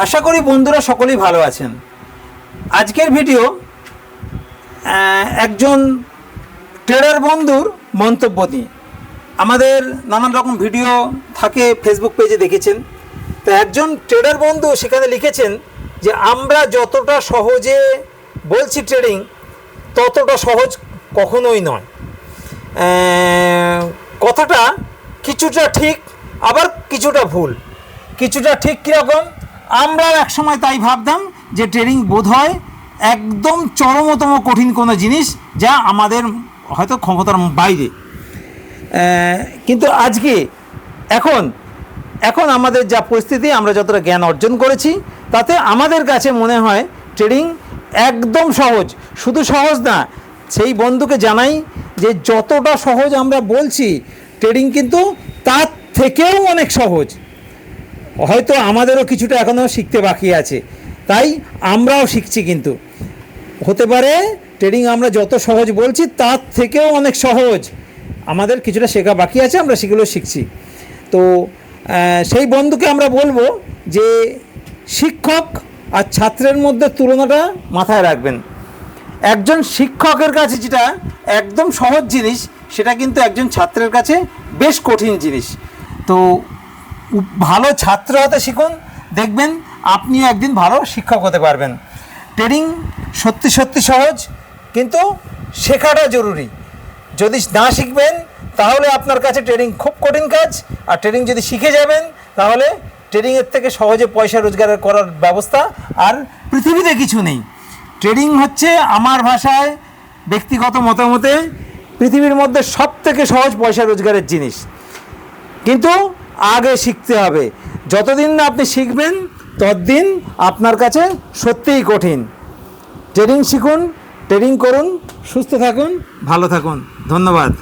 আশা করি বন্ধুরা সকলেই ভালো আছেন। আজকের ভিডিও একজন ট্রেডার বন্ধুর মন্তব্য নিয়ে। আমাদের নানান রকম ভিডিও থাকে ফেসবুক পেজে দেখেছেন। তো একজন ট্রেডার বন্ধু সেখানে লিখেছেন যে, আমরা যতটা সহজে বলছি ট্রেডিং, ততটা সহজ কখনোই নয়। কথাটা কিছুটা ঠিক, আবার কিছুটা ভুল। কিছুটা ঠিক কীরকম? আমরা একসময় তাই ভাবতাম যে ট্রেডিং বোধ হয় একদম চরমতম কঠিন কোনো জিনিস যা আমাদের হয়তো ক্ষমতার বাইরে। কিন্তু আজকে এখন এখন আমাদের যা পরিস্থিতি, আমরা যতটা জ্ঞান অর্জন করেছি, তাতে আমাদের কাছে মনে হয় ট্রেডিং একদম সহজ। শুধু সহজ না, সেই বন্ধুকে জানাই যে যতটা সহজ আমরা বলছি ট্রেডিং কিন্তু তার থেকেও অনেক সহজ। হয়তো আমাদেরও কিছুটা এখনও শিখতে বাকি আছে। তাই আমরাও শিখছি কিন্তু। হতে পারে ট্রেডিং আমরা যত সহজ বলছি, তার থেকেও অনেক সহজ। আমাদের কিছুটা শেখা বাকি আছে, আমরা সেগুলো শিখছি। তো সেই বন্ধুকে আমরা বলব যে শিক্ষক আর ছাত্রের মধ্যে তুলনাটা মাথায় রাখবেন। একজন শিক্ষকের কাছে যেটা একদম সহজ জিনিস, সেটা কিন্তু একজন ছাত্রের কাছে বেশ কঠিন জিনিস। তো ভালো ছাত্র হতে শিখুন। দেখবেন আপনিও একদিন ভালো শিক্ষক হতে পারবেন। ট্রেডিং সত্যি সত্যি সহজ, কিন্তু শেখাটা জরুরি। যদি না শিখবেন, তাহলে আপনার কাছে ট্রেডিং খুব কঠিন কাজ। আর ট্রেডিং যদি শিখে যাবেন, তাহলে ট্রেডিংয়ের থেকে সহজে পয়সা রোজগার করার ব্যবস্থা আর পৃথিবীতে কিছু নেই। ট্রেডিং হচ্ছে আমার ভাষায় ব্যক্তিগত মতামতে পৃথিবীর মধ্যে সব থেকে সহজ পয়সা রোজগারের জিনিস। কিন্তু আগে শিখতে হবে। যতদিন না আপনি শিখবেন, ততদিন আপনার কাছে সত্যিই কঠিন। ট্রেডিং শিখুন ট্রেডিং করুন, সুস্থ থাকুন, ভালো থাকুন। ধন্যবাদ।